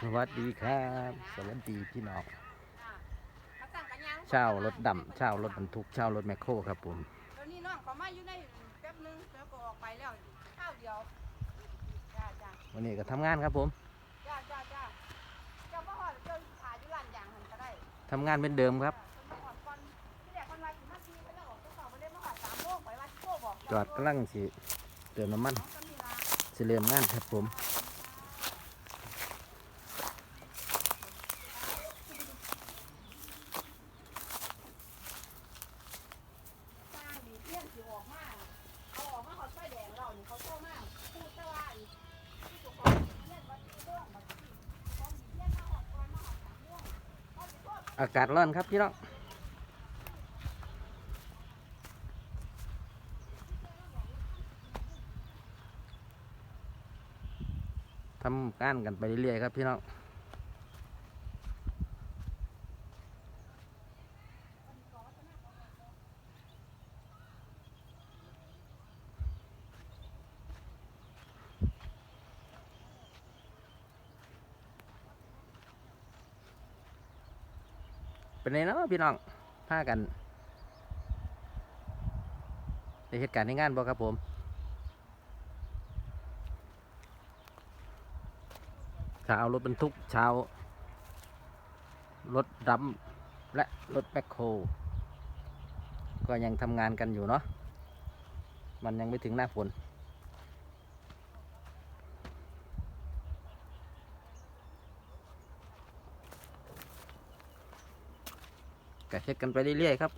สวัสดีครับ สวัสดีพี่น้องเขาสั่งกันยังเช่ารถดำเช่ารถบรรทุกเช่ารถแมคโครครับผมเดี๋ยวนี้น้องเขามาอยู่ในแป๊บนึงแล้วก็ออกไปแล้วข้าวเดียวจ้าจ้าวันนี้ก็ทำงานครับผมจ้าจ้าจ้าเจ้าพ่อหอดเจ้าขายอยู่ร้านยางหันก็ได้ทำงานเป็นเดิมครับเพิ่นมาหอดก่อนที่แรกคนมาถึงนาทีไปแล้วออกก็ต่อไปเล่นมาหอดสามโมงไปว่าโก้บอกจอดกำลังสิเติมน้ำมันน้องก็มีลาสิเริ่มงานครับผม สร้างดีเพี้ยนสิออกมาเอาออกมาหอดไฟแดงเรานี่เขาโตมากพูดแต่ว่าอีกที่ตัวของดีเพี้ยนวัดที่โล่งบัดนี้ของดีเพี้ยนมาหอดก่อนมาหอดสามโมงเอาไปโทษ อากาศร้อนครับพี่น้องทำกานกันไปเรื่อยๆครับพี่น้อง เป็นไงเนาะพี่น้องพากันในเหตุการณ์ในงานบ่ครับผมชาวรถบรรทุกชาวรถดำและรถแบคโฮก็ยังทำงานกันอยู่เนาะมันยังไม่ถึงหน้าฝน ก็เช็ดกันไปเรื่อยๆครับ